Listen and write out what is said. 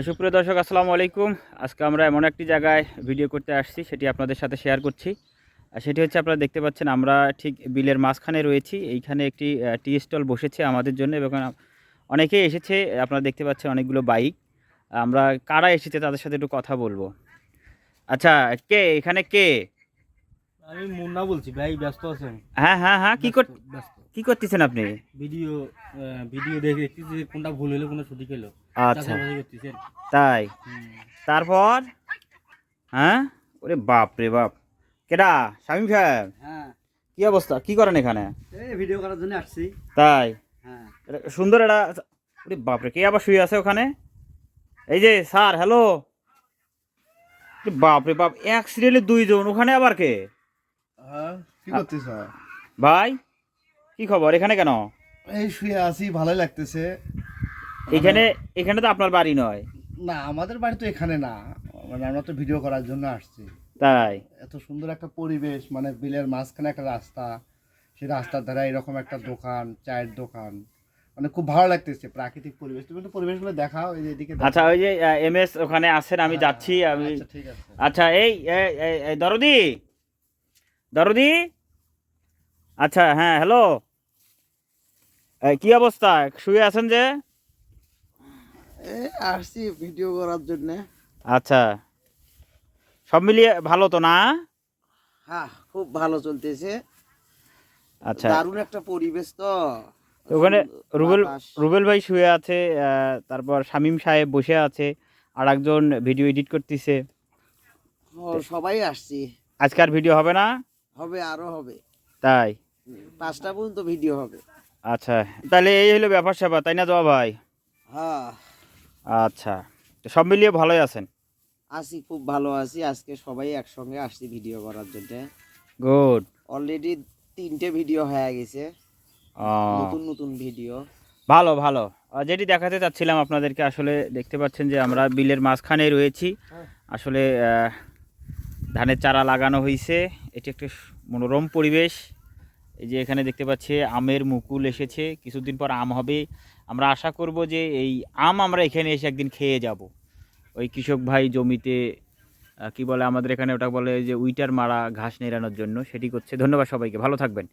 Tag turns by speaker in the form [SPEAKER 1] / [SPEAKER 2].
[SPEAKER 1] সুপ্রিয় দর্শক আসসালামু আলাইকুম। আজকে আমরা এমন একটি জায়গায় ভিডিও করতে আসছি সেটি আপনাদের সাথে শেয়ার করছি। সেটি হচ্ছে আপনারা দেখতে পাচ্ছেন আমরা ঠিক বিলের মাঝখানে রয়েছি। এইখানে একটি টি স্টল বসেছে আমাদের জন্য এবং অনেকেই এসেছে আপনারা দেখতে পাচ্ছেন অনেকগুলো বাইক। আমরা কারা এসেছে তাদের সাথে একটু কথা বলব। আচ্ছা কে? এখানে কে?
[SPEAKER 2] আমি মুন্না বলছি ভাই ব্যস্ত আছেন?
[SPEAKER 1] হ্যাঁ হ্যাঁ হ্যাঁ কি কর কি করতেছেন আপনি?
[SPEAKER 2] ভিডিও ভিডিও দেখে দেখতেছি কোনটা ভুল হলো কোনটা সঠিক হলো।
[SPEAKER 1] আচ্ছা। তাই? তারপর? হ্যাঁ? ওরে বাপ রে বাপ। কেডা? শামীম সাহেব?
[SPEAKER 2] হ্যাঁ।
[SPEAKER 1] কি অবস্থা? কি করেন এখানে?
[SPEAKER 2] ভিডিও করার জন্য আসছি।
[SPEAKER 1] তাই?
[SPEAKER 2] হ্যাঁ।
[SPEAKER 1] সুন্দর এটা। ওরে বাপরে কে আবার শুয়ে আছে ওখানে? এই যে স্যার হ্যালো? বাপরে বাপ এক সিরিয়ালে দুইজন ওখানে আবার কে?
[SPEAKER 3] হ্যাঁ
[SPEAKER 1] ভাই কি খবর? এখানে কেন?
[SPEAKER 3] এই শুয়ে আছি ভালোই লাগতেছে।
[SPEAKER 1] এখানে এখানে তো আপনার বাড়ি নয়।
[SPEAKER 3] না আমাদের বাড়ি তো এখানে না। মানে আমরা তো ভিডিও করার জন্য আসছি।
[SPEAKER 1] তাই?
[SPEAKER 3] এত সুন্দর একটা পরিবেশ মানে বিলের মাঝখানে একটা রাস্তা। সেই রাস্তার ধারে এরকম একটা দোকান চায়ের দোকান। মানে খুব ভালো লাগতেছে প্রাকৃতিক পরিবেশ। তুমি একটু পরিবেশগুলো দেখাও এই যে এদিকে
[SPEAKER 1] আচ্ছা ওই যে এম এস ওখানে আছেন আমি
[SPEAKER 3] হ্যাঁ,
[SPEAKER 1] যাচ্ছি আমি
[SPEAKER 3] আচ্ছা ঠিক আছে।
[SPEAKER 1] আচ্ছা এই দরদি! দরদি! আচ্ছা হ্যাঁ হ্যালো কি অবস্থা? শুয়ে আছেন যে?
[SPEAKER 4] আসছি ভিডিও করার জন্য।
[SPEAKER 1] আচ্ছা। সব মিলিয়ে ভালো তো না?
[SPEAKER 4] হ্যাঁ খুব ভালো চলতেছে।
[SPEAKER 1] আচ্ছা।
[SPEAKER 4] দারুণ একটা পরিবেশ তো।
[SPEAKER 1] ওখানে রুবেল রুবেল ভাই শুয়ে আছে তারপর শামীম সাহেব বসে আছে আর একজন ভিডিও এডিট করতেছে।
[SPEAKER 4] ও, সবাই আসছি।
[SPEAKER 1] আজকার ভিডিও হবে না?
[SPEAKER 4] হবে আরও হবে।
[SPEAKER 1] তাই?
[SPEAKER 4] পাঁচটা পর্যন্ত ভিডিও হবে।
[SPEAKER 1] আচ্ছা। তাহলে এই হলো ব্যাপার স্যাপার তাই না জবা ভাই?
[SPEAKER 4] হ্যাঁ।
[SPEAKER 1] আচ্ছা তো সব মিলিয়ে ভালোই আছেন?
[SPEAKER 4] আছি খুব ভালো আছি। আজকে সবাই একসঙ্গে আসছি ভিডিও করার জন্য।
[SPEAKER 1] গুড
[SPEAKER 4] অলরেডি তিনটে ভিডিও হয়ে গেছে। নতুন নতুন ভিডিও
[SPEAKER 1] ভালো ভালো। যেটি দেখাতে চাচ্ছিলাম আপনাদেরকে আসলে দেখতে পাচ্ছেন যে আমরা বিলের মাঝখানে রয়েছি। আসলে ধানের চারা লাগানো হয়েছে এটি একটি মনোরম পরিবেশ। এই যে এখানে দেখতে পাচ্ছি আমের মুকুল এসেছে, কিছুদিন পর আম হবে। আমরা আশা করব যে এই আম আমরা এখানে এসে একদিন খেয়ে যাব। ওই কৃষক ভাই জমিতে কি বলে আমাদের এখানে ওটা বলে যে উইটার মারা ঘাস নেড়ানোর জন্য, সেটি করছে। ধন্যবাদ সবাইকে, ভালো থাকবেন।